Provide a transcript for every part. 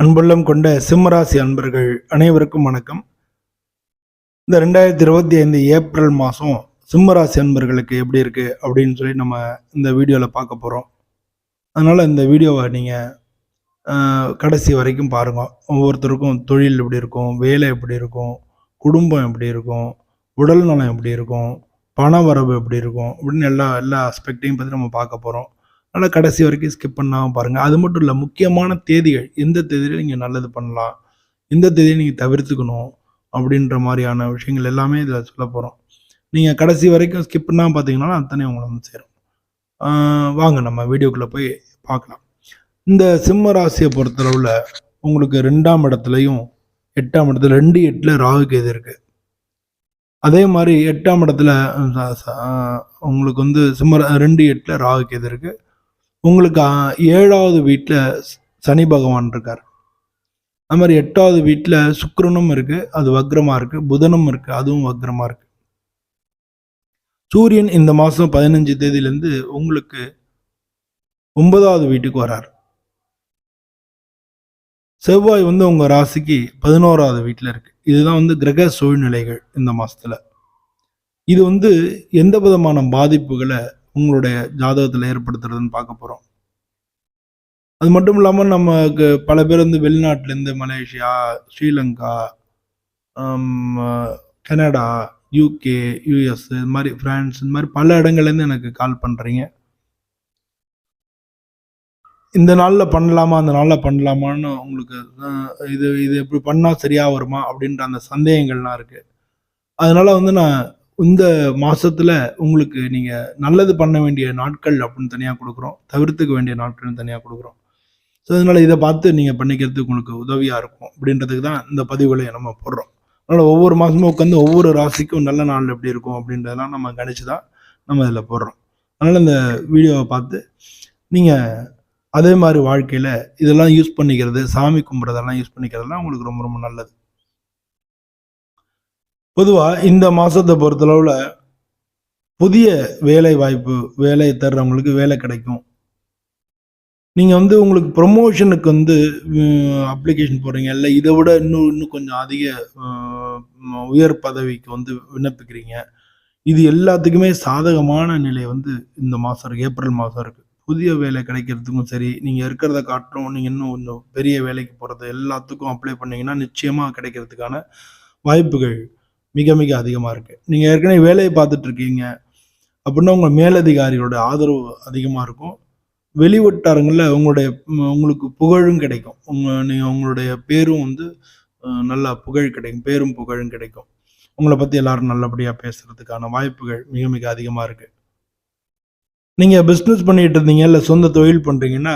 அன்புள்ளம் கொண்ட சிம்மராசி அன்பர்கள் அனைவருக்கும் வணக்கம். இந்த ரெண்டாயிரத்தி இருபத்தி ஐந்து ஏப்ரல் மாதம் சிம்மராசி அன்பர்களுக்கு எப்படி இருக்குது அப்படின்னு சொல்லி நம்ம இந்த வீடியோவில் பார்க்க போகிறோம் அதனால் இந்த வீடியோவை நீங்கள் கடைசி வரைக்கும் பாருங்கள் ஒவ்வொருத்தருக்கும் தொழில் எப்படி இருக்கும் வேலை எப்படி இருக்கும் குடும்பம் எப்படி இருக்கும் உடல் நலம் எப்படி இருக்கும் பண வரவு எப்படி இருக்கும் அப்படின்னு எல்லா எல்லா ஆஸ்பெக்டையும் பற்றி நம்ம பார்க்க போகிறோம் அதனால் கடைசி வரைக்கும் ஸ்கிப் பண்ணாமல் பாருங்கள் அது மட்டும் இல்லை முக்கியமான தேதிகள். எந்த தேதியில் நீங்கள் நல்லது பண்ணலாம்? எந்த தேதியை நீங்கள் தவிர்த்துக்கணும்? அப்படின்ற மாதிரியான விஷயங்கள் எல்லாமே இதில் சொல்ல போகிறோம் நீங்கள் கடைசி வரைக்கும் ஸ்கிப் பண்ணாமல் பார்த்தீங்கன்னா அத்தனை உங்களை வந்து சேரும். வாங்க நம்ம வீடியோக்குள்ளே போய் பார்க்கலாம். இந்த சிம்ம ராசியை பொறுத்தளவில் உங்களுக்கு ரெண்டாம் இடத்துலையும் எட்டாம் இடத்துல ரெண்டு எட்டில் ராகு கேது இருக்குது அதே மாதிரி எட்டாம் இடத்துல உங்களுக்கு வந்து சிம்ம ரெண்டு எட்டில் ராகு கேது இருக்குது உங்களுக்கு ஏழாவது வீட்டில் சனி பகவான் இருக்கார். அது மாதிரி எட்டாவது வீட்டில் சுக்கரனும் இருக்குது அது வக்ரமாக இருக்குது புதனும் இருக்குது அதுவும் வக்ரமாக இருக்குது சூரியன் இந்த மாதம் பதினஞ்சு தேதியிலேருந்து உங்களுக்கு ஒன்பதாவது வீட்டுக்கு வரார். செவ்வாய் வந்து உங்கள் ராசிக்கு பதினோராவது வீட்டில் இருக்குது இதுதான் வந்து கிரக சூழ்நிலைகள் இந்த மாதத்தில் இது வந்து எந்த விதமான பாதிப்புகளை உங்களுடைய ஜாதகத்தில் ஏற்படுத்துறதுன்னு பார்க்க போகிறோம் அது மட்டும் இல்லாமல் நமக்கு பல பேர் வந்து வெளிநாட்டிலேருந்து Malaysia Sri Lanka Canada UK US இது மாதிரி ஃப்ரான்ஸ் இந்த மாதிரி பல இடங்கள்லேருந்து எனக்கு கால் பண்ணுறீங்க இந்த நாளில் பண்ணலாமா அந்த நாளில் பண்ணலாமான்னு உங்களுக்கு இது இது எப்படி பண்ணால் சரியாக வருமா அப்படின்ற அந்த சந்தேகங்கள்லாம் இருக்குது அதனால் வந்து நான் இந்த மாதத்தில் உங்களுக்கு நீங்கள் நல்லது பண்ண வேண்டிய நாட்கள் அப்படின்னு தனியாக கொடுக்குறோம். தவிர்த்துக்க வேண்டிய நாட்கள்னு தனியாக கொடுக்குறோம். ஸோ அதனால் இதை பார்த்து நீங்கள் பண்ணிக்கிறதுக்கு உங்களுக்கு உதவியாக இருக்கும். அப்படின்றதுக்கு தான் இந்த பதிவுகளை நம்ம போடுறோம். அதனால் ஒவ்வொரு மாதமும் உட்காந்து ஒவ்வொரு ராசிக்கும் நல்ல நாள் எப்படி இருக்கும் அப்படின்றதெல்லாம் நம்ம கணிச்சு தான் நம்ம இதில் போடுறோம். அதனால் இந்த வீடியோவை பார்த்து நீங்கள் அதே மாதிரி வாழ்க்கையில் இதெல்லாம் யூஸ் பண்ணிக்கிறது சாமி கும்பிட்றதெல்லாம் யூஸ் பண்ணிக்கிறதெல்லாம் உங்களுக்கு ரொம்ப ரொம்ப நல்லது. பொதுவாக இந்த மாதத்தை பொறுத்தளவில் புதிய வேலை வாய்ப்பு வேலை தர்றவங்களுக்கு வேலை கிடைக்கும். நீங்கள் வந்து உங்களுக்கு ப்ரொமோஷனுக்கு வந்து அப்ளிகேஷன் போடுறீங்க. இல்லை இதை விட இன்னும் இன்னும் கொஞ்சம் அதிக உயர் பதவிக்கு வந்து விண்ணப்பிக்கிறீங்க. இது எல்லாத்துக்குமே சாதகமான நிலை வந்து இந்த மாதம் இருக்குது ஏப்ரல் மாதம் இருக்குது புதிய வேலை கிடைக்கிறதுக்கும் சரி நீங்கள் இருக்கிறத காட்டும் நீங்கள் இன்னும் கொஞ்சம் பெரிய வேலைக்கு போகிறது எல்லாத்துக்கும் அப்ளை பண்ணிங்கன்னா நிச்சயமாக கிடைக்கிறதுக்கான வாய்ப்புகள் மிக மிக அதிகமாக இருக்குது நீங்கள் ஏற்கனவே வேலையை பார்த்துட்டு இருக்கீங்க. அப்படின்னா உங்கள் மேலதிகாரிகளோட ஆதரவு அதிகமாக இருக்கும். வெளி வட்டாரங்களில் உங்களுடைய உங்களுக்கு புகழும் கிடைக்கும். உங்கள் நீங்கள் உங்களுடைய பேரும் வந்து நல்லா புகழ் கிடைக்கும். பேரும் புகழும் கிடைக்கும். உங்களை பற்றி எல்லாரும் நல்லபடியாக பேசுறதுக்கான வாய்ப்புகள் மிக மிக அதிகமாக இருக்குது நீங்கள் பிஸ்னஸ் பண்ணிட்டு இருந்தீங்க இல்லை சொந்த தொழில் பண்ணுறீங்கன்னா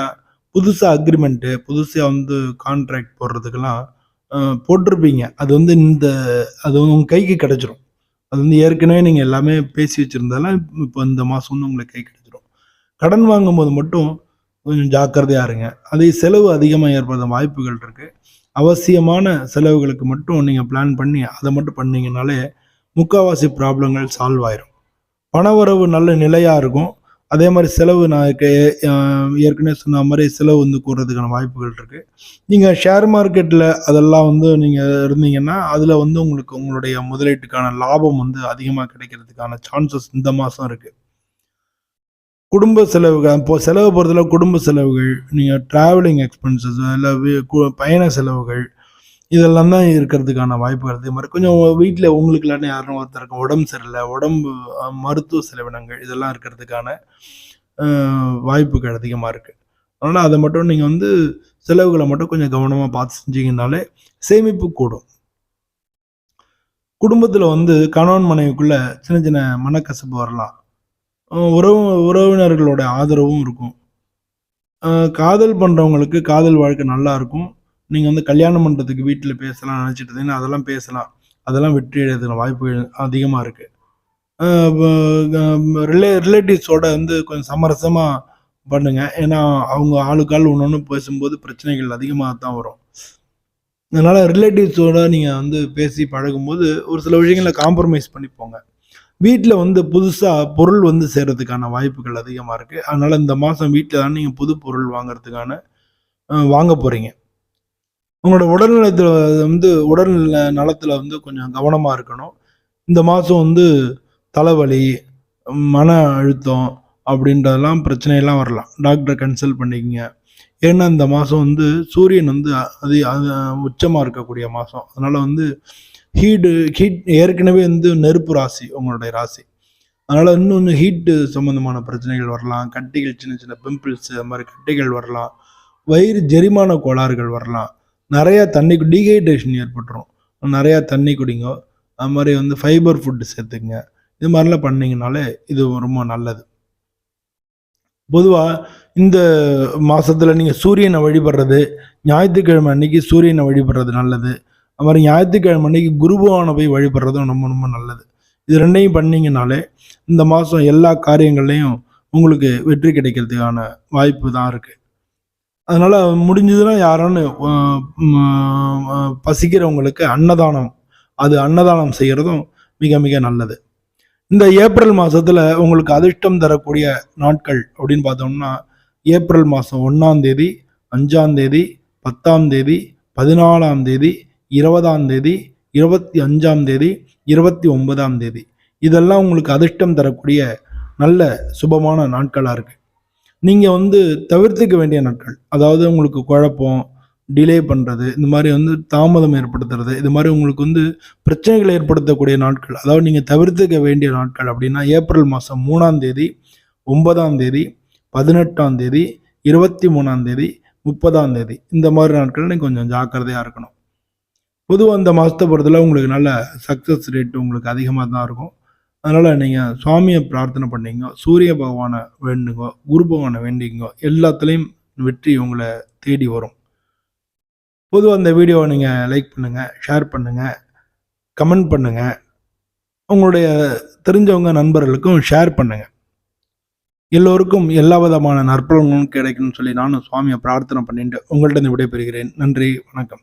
புதுசாக அக்ரிமெண்ட்டு புதுசாக வந்து கான்ட்ராக்ட் போடுறதுக்கெல்லாம் போட்டிருப்பீங்க. அது வந்து இந்த அது உங்கள் கைக்கு கிடைச்சிரும். அது வந்து ஏற்கனவே நீங்கள் எல்லாமே பேசி வச்சுருந்தாலும் இப்போ இந்த மாதம் வந்து உங்களுக்கு கை கிடைச்சிரும். கடன் வாங்கும்போது மட்டும் கொஞ்சம் ஜாக்கிரதையா இருங்க. அதே செலவு அதிகமாக ஏற்படுற வாய்ப்புகள் இருக்குது அவசியமான செலவுகளுக்கு மட்டும் நீங்கள் பிளான் பண்ணி அதை மட்டும் பண்ணீங்கனாலே முக்கால்வாசி ப்ராப்ளங்கள் சால்வ் ஆயிரும். பணவரவு நல்ல நிலையாக இருக்கும். அதே மாதிரி செலவு நான் ஏற்கனவே சொன்ன மாதிரி செலவு வந்து கூடுறதுக்கான வாய்ப்புகள் இருக்குது நீங்கள் ஷேர் மார்க்கெட்டில் அதெல்லாம் வந்து நீங்கள் இருந்தீங்கன்னா அதில் வந்து உங்களுக்கு உங்களுடைய முதலீட்டுக்கான லாபம் வந்து அதிகமாக கிடைக்கிறதுக்கான சான்சஸ் இந்த மாதம் இருக்குது குடும்ப செலவுகள் இப்போ செலவு பொறுத்தளவு குடும்ப செலவுகள் நீங்கள் ட்ராவலிங் எக்ஸ்பென்சஸ் இல்லை பயண செலவுகள் இதெல்லாம் தான் இருக்கிறதுக்கான வாய்ப்புகள் அதே மாதிரி கொஞ்சம் வீட்டில் உங்களுக்கு இல்லாட்டி யாரும் ஒருத்தருக்கு உடம்பு சரியில்லை உடம்பு மருத்துவ செலவினங்கள் இதெல்லாம் இருக்கிறதுக்கான வாய்ப்புகள் அதிகமாக இருக்குது அதனால் அதை மட்டும் நீங்கள் வந்து செலவுகளை மட்டும் கொஞ்சம் கவனமாக பார்த்து செஞ்சீங்கனாலே சேமிப்பு கூடும். குடும்பத்தில் வந்து கணவன் மனைவிக்குள்ள சின்ன சின்ன மனக்கசப்பு வரலாம். உறவு உறவினர்களோட ஆதரவும் இருக்கும். காதல் பண்ணுறவங்களுக்கு காதல் வாழ்க்கை நல்லா இருக்கும். நீங்கள் வந்து கல்யாணம் பண்ணுறதுக்கு வீட்டில் பேசலாம் நினச்சிட்டு இருந்தீங்கன்னா அதெல்லாம் பேசலாம். அதெல்லாம் வெற்றி அடைறதுக்கான வாய்ப்புகள் அதிகமாக இருக்குது ரிலே ரிலேட்டிவ்ஸோட வந்து கொஞ்சம் சமரசமாக பண்ணுங்க. ஏன்னா அவங்க ஆளுக்கு ஆள் ஒன்று ஒன்று பேசும்போது பிரச்சனைகள் அதிகமாக தான் வரும். அதனால் ரிலேட்டிவ்ஸோட நீங்கள் வந்து பேசி பழகும்போது ஒரு சில விஷயங்களை காம்ப்ரமைஸ் பண்ணி போங்க. வீட்டில் வந்து புதுசாக பொருள் வந்து சேர்கிறதுக்கான வாய்ப்புகள் அதிகமாக இருக்குது அதனால் இந்த மாதம் வீட்டில் தான் நீங்கள் புது பொருள் வாங்குறதுக்கான வாங்க போகிறீங்க உங்களோட உடல்நலத்தில் வந்து உடல் நலத்தில் வந்து கொஞ்சம் கவனமாக இருக்கணும். இந்த மாதம் வந்து தலைவலி மன அழுத்தம் அப்படின்றதெல்லாம் பிரச்சனையெல்லாம் வரலாம். டாக்டரை கன்சல்ட் பண்ணிக்கங்க. ஏன்னா இந்த மாதம் வந்து சூரியன் வந்து அது அது உச்சமாக இருக்கக்கூடிய மாதம் அதனால் வந்து ஹீட்டு ஹீட் ஏற்கனவே வந்து நெருப்பு ராசி உங்களுடைய ராசி. அதனால் இன்னும் ஹீட்டு சம்மந்தமான பிரச்சனைகள் வரலாம். கட்டிகள் சின்ன சின்ன பிம்பிள்ஸ் அது மாதிரி கட்டிகள் வரலாம். வயிறு ஜெரிமான கோளாறுகள் வரலாம். நிறையா தண்ணி டீஹைட்ரேஷன் ஏற்பட்டுரும். நிறையா தண்ணி குடிங்க. அது மாதிரி வந்து ஃபைபர் ஃபுட்டு சேர்த்துங்க இது மாதிரிலாம் பண்ணிங்கனாலே இது ரொம்ப நல்லது. பொதுவாக இந்த மாதத்தில் நீங்கள் சூரியனை வழிபடுறது ஞாயிற்றுக்கிழமை அன்னைக்கு சூரியனை வழிபடுறது நல்லது. அது மாதிரி ஞாயிற்றுக்கிழமை அன்னைக்கு குருபவானை போய் வழிபடுறதும் ரொம்ப ரொம்ப நல்லது. இது ரெண்டையும் பண்ணீங்கனாலே இந்த மாதம் எல்லா காரியங்கள்லையும் உங்களுக்கு வெற்றி கிடைக்கிறதுக்கான வாய்ப்பு தான் இருக்குது அதனால் முடிஞ்சதுன்னா யாரான்னு பசிக்கிறவங்களுக்கு அன்னதானம். அது அன்னதானம் செய்கிறதும் மிக மிக நல்லது. இந்த ஏப்ரல் மாதத்தில் உங்களுக்கு அதிர்ஷ்டம் தரக்கூடிய நாட்கள் அப்படின்னு பார்த்தோம்னா ஏப்ரல் மாதம் ஒன்றாம் தேதி அஞ்சாம் தேதி பத்தாம் தேதி பதினாலாம் தேதி இருபதாம் தேதி இருபத்தி அஞ்சாம் தேதி இருபத்தி ஒன்பதாம் தேதி. இதெல்லாம் உங்களுக்கு அதிர்ஷ்டம் தரக்கூடிய நல்ல சுபமான நாட்களாக இருக்குது நீங்கள் வந்து தவிர்த்துக்க வேண்டிய நாட்கள். அதாவது உங்களுக்கு குழப்பம் டிலே பண்ணுறது இந்த மாதிரி வந்து தாமதம் ஏற்படுத்துறது இது மாதிரி உங்களுக்கு வந்து பிரச்சனைகளை ஏற்படுத்தக்கூடிய நாட்கள். அதாவது நீங்கள் தவிர்த்துக்க வேண்டிய நாட்கள் அப்படின்னா ஏப்ரல் மாதம் மூணாம் தேதி ஒன்பதாம் தேதி பதினெட்டாம் தேதி இருபத்தி மூணாம் தேதி முப்பதாம் தேதி. இந்த மாதிரி நாட்கள் நீங்கள் கொஞ்சம் ஜாக்கிரதையாக இருக்கணும். பொதுவாக இந்த மாதத்தை பொறுத்தல உங்களுக்கு நல்ல சக்ஸஸ் ரேட் உங்களுக்கு அதிகமாக தான் இருக்கும். அதனால் நீங்கள் சுவாமியை பிரார்த்தனை பண்ணீங்க சூரிய பகவானை வேண்டுங்க குரு பகவானை வேண்டிங்க எல்லாத்துலேயும் வெற்றி உங்களை தேடி வரும். பொதுவாக அந்த வீடியோவை நீங்கள் லைக் பண்ணுங்கள் ஷேர் பண்ணுங்கள் கமெண்ட் பண்ணுங்கள் உங்களுடைய தெரிஞ்சவங்க நண்பர்களுக்கும் ஷேர் பண்ணுங்கள் எல்லோருக்கும் எல்லா விதமான நற்பலன்களும் கிடைக்கணும்னு சொல்லி நானும் சுவாமியை பிரார்த்தனை பண்ணிட்டு உங்கள்கிட்ட இருந்து விடைபெறுகிறேன். நன்றி வணக்கம்.